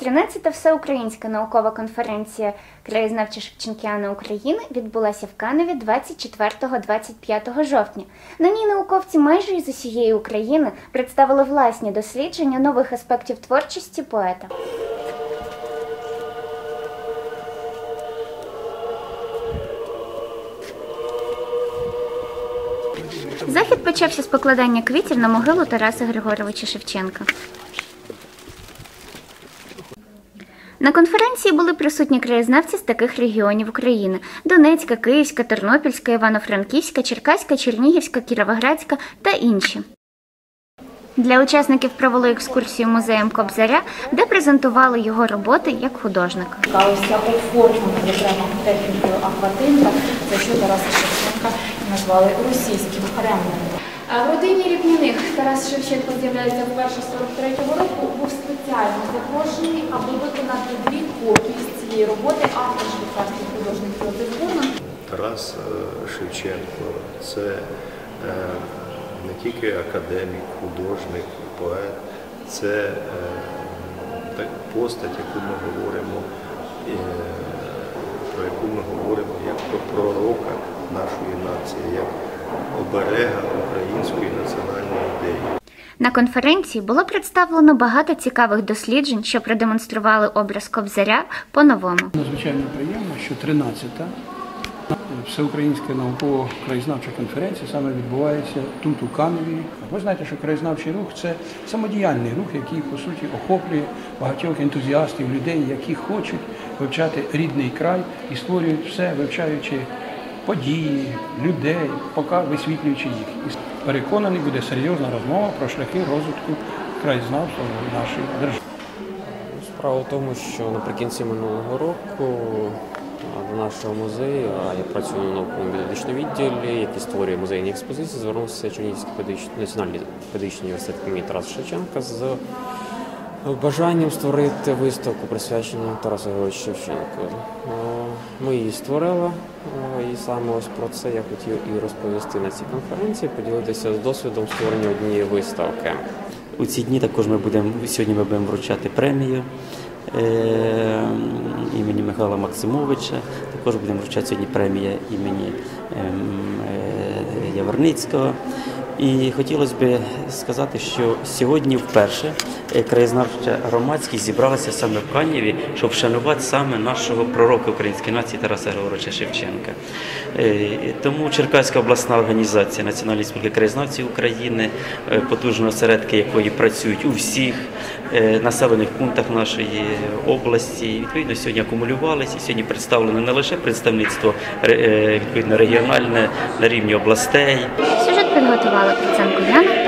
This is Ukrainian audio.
13-та всеукраїнська наукова конференція Краєзнавча Шевченкіана України відбулася в Каневі 24-25 жовтня. На ній науковці майже із усієї України представили власні дослідження нових аспектів творчості поета. Захід почався з покладання квітів на могилу Тараса Григоровича Шевченка. На конференції були присутні краєзнавці з таких регіонів України: Донецька, Київська, Тернопільська, Івано-Франківська, Черкаська, Чернігівська, Кіровоградська та інші. Для учасників провели екскурсію музеєм Кобзаря, де презентували його роботи як художника. Ось ця оформлена окремо технікою акватинта, за що Тараса Шевченка назвали російським кремлем. В родині Ріпніних Тарас Шевченко з'являється вперше 43-го року, був спеціально запрошений, аби виконати дві копії з цієї роботи автор швейцарський художник Йозеф Гурман. Тарас е, Шевченко це е, не тільки академік, художник, поет, це е, постать, яку ми говоримо, про яку ми говоримо як про пророка нашої нації, як оберега української національної ідеї. На конференції було представлено багато цікавих досліджень, що продемонстрували образ Кобзаря по-новому. Надзвичайно приємно, що 13-та всеукраїнська науково-краєзнавча конференція саме відбувається тут, у Каневі. Ви знаєте, що краєзнавчий рух це самодіяльний рух, який по суті охоплює багатьох ентузіастів, людей, які хочуть вивчати рідний край і створюють все, вивчаючи події, людей, поки висвітлюючи їх. І переконаний, буде серйозна розмова про шляхи розвитку краєзнавства в нашій державі. Справа в тому, що наприкінці минулого року до нашого музею, а я працюю на науковому методичному відділі, який створює музейні експозиції, звернувся Чернігівський педагогічний- національний педагогічний університет імені Шевченка з бажанням створити виставку, присвячену Тарасу Григоровичу Шевченку. Е, Ми її створили, е, і саме ось про це я хотів і розповісти на цій конференції, поділитися з досвідом створення однієї виставки. У ці дні також ми будемо сьогодні ми будемо вручати премію е, імені Михайла Максимовича. Також будемо вручати сьогодні премія імені ем, Яворницького. І хотілося б сказати, що сьогодні вперше е, краєзнавча громадськість зібралася саме в Канєві, щоб вшанувати саме нашого пророка української нації Тараса Григоровича Шевченка. Е, Тому Черкаська обласна організація Національної спілки краєзнавців України, е, потужні осередки якої працюють у всіх населених пунктах нашої області. Відповідно, сьогодні акумулювалися. Сьогодні представлено не лише представництво відповідно регіональне на рівні областей, Przygotowała procenku Jan.